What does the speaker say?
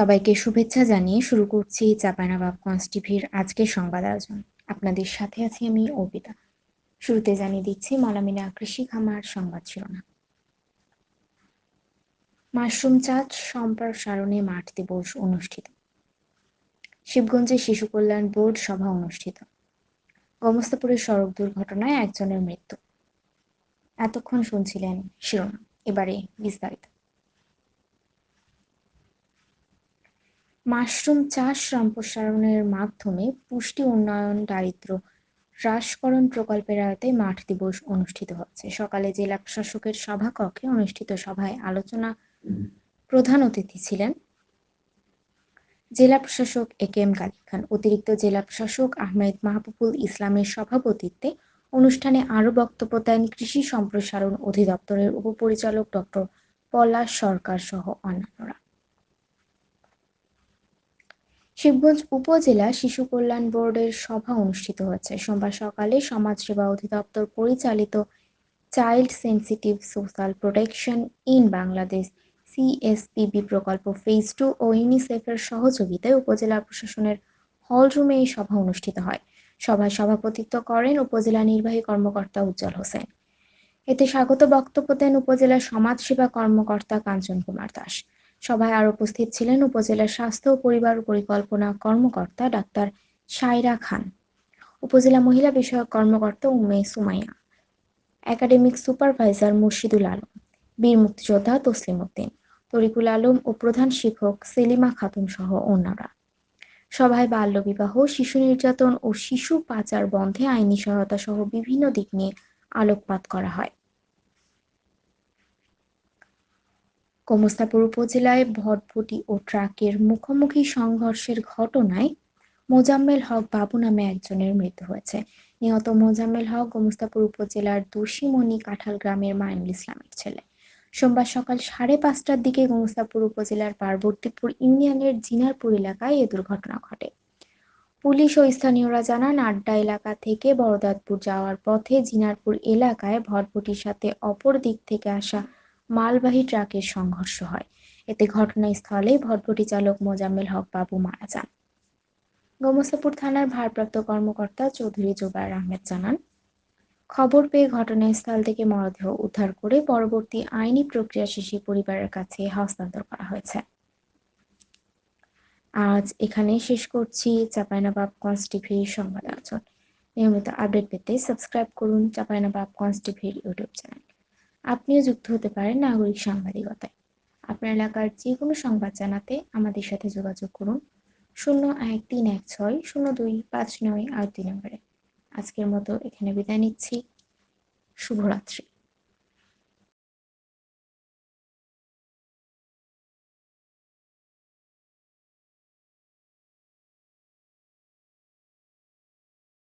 সবাইকে শুভেচ্ছা জানিয়ে শুরু করছি চাপানাবাব কনস টিভির আজকের সংবাদ আয়োজন। আপনাদের সাথে আছি আমি অর্পিতা শুরুতে জানিয়ে দিচ্ছি মলামিনা কৃষি খামার সংবাদ শিরোনাম। মাশরুম চাষ সম্প্রসারণে মাঠ দিবস অনুষ্ঠিত। শিবগঞ্জে শিশু কল্যাণ বোর্ড সভা অনুষ্ঠিত। গমস্তাপুরের সড়ক দুর্ঘটনায় একজনের মৃত্যু। এতক্ষণ শুনছিলেন শিরোনাম। এবারে বিস্তারিত। মাশরুম চাষ সম্প্রসারণের মাধ্যমে পুষ্টি উন্নয়ন, দারিদ্র হ্রাসকরণ প্রকল্পের আয়তে মাঠ দিবস অনুষ্ঠিত হচ্ছে। সকালে জেলা প্রশাসকের সভাকক্ষে অনুষ্ঠিত সভায় আলোচনা প্রধান অতিথি ছিলেন জেলা প্রশাসক এ কে এম কালিক খান। অতিরিক্ত জেলা প্রশাসক আহমেদ মাহবুবুল ইসলামের সভাপতিত্বে অনুষ্ঠানে আরও বক্তব্য দেন কৃষি সম্প্রসারণ অধিদপ্তরের উপপরিচালক ডক্টর পলাশ সরকার সহ অন্যান্যরা। শিবগঞ্জ উপজেলা শিশু কল্যাণ বোর্ডের সভা অনুষ্ঠিত হয়েছে সোমবার সকালে সমাজসেবা অধিদপ্তর পরিচালিত child sensitive social protection in Bangladesh, CSPB প্রকল্প ফেজ টু ও ইউনিসেফের সহযোগিতায় উপজেলা প্রশাসনের হলরুমে এই সভা অনুষ্ঠিত হয়। সভায় সভাপতিত্ব করেন উপজেলা নির্বাহী কর্মকর্তা উজ্জ্বল হোসেন। এতে স্বাগত বক্তব্য দেন উপজেলা সমাজসেবা কর্মকর্তা কাঞ্চন কুমার দাস। সভায় আর উপস্থিত ছিলেন উপজেলার স্বাস্থ্য ও পরিবার পরিকল্পনা কর্মকর্তা ডাক্তার সাইরা খান, উপজেলা মহিলা বিষয়ক কর্মকর্তা উমে সুমাইয়া, একাডেমিক সুপারভাইজার মুর্শিদুল আলম, বীর মুক্তিযোদ্ধা তসলিম উদ্দিন, তরিকুল আলম ও প্রধান শিক্ষক সেলিমা খাতুন সহ অন্যরা। সভায় বাল্যবিবাহ শিশু নির্যাতন ও শিশু পাচার বন্ধে আইনি সহায়তা সহ বিভিন্ন দিক নিয়ে আলোকপাত করা হয়। গোমস্তাপুর উপজেলায় ভটভটি ও ট্রাকের মুখোমুখি সংঘর্ষের ঘটনায় মোজাম্মেল হক বাবু নামে একজনের মৃত্যু হয়েছে। নিহত মোজাম্মেল হক গোমস্তাপুর উপজেলার দুশিমণি কাঁঠাল গ্রামের মাইনুল ইসলামের ছেলে। সোমবার সকাল সাড়ে পাঁচটার দিকে গোমস্তাপুর উপজেলার পার্বতীপুর ইউনিয়নের জিনারপুর এলাকায় এ দুর্ঘটনা ঘটে। পুলিশ ও স্থানীয়রা জানান, আড্ডা এলাকা থেকে বড়দাতপুর যাওয়ার পথে জিনারপুর এলাকায় ভটভটির সাথে অপর দিক থেকে আসা মালবাহী ট্রাকের সংঘর্ষ হয়। এতে ঘটনাস্থলেই ভটভটি চালক মোজাম্মেল হক বাবু মারা যান। গোমস্তাপুর থানার ভারপ্রাপ্ত কর্মকর্তা চৌধুরী জোবায়ের আহমেদ জানান, খবর পেয়ে ঘটনাস্থল থেকে মরদেহ উদ্ধার করে পরবর্তী আইনি প্রক্রিয়া শেষে পরিবারের কাছে হস্তান্তর করা হয়েছে। আজ এখানে শেষ করছি। চাপাইনাবাব কনস টিভির সংবাদ আয়োজন। নিয়মিত আপডেট পেতে সাবস্ক্রাইব করুন চাপাইনাবাব কনস টিভির ইউটিউব চ্যানেল। আপনিও যুক্ত হতে পারেন নাগরিক সাংবাদিকতায়। আপনার এলাকার যে কোনো সংবাদ জানাতে আমাদের সাথে যোগাযোগ করুন শূন্য এক তিন এক ছয় শূন্য দুই পাঁচ নয় আট দুই নম্বরে। আজকের মতো এখানে বিদায় নিচ্ছি। শুভরাত্রি।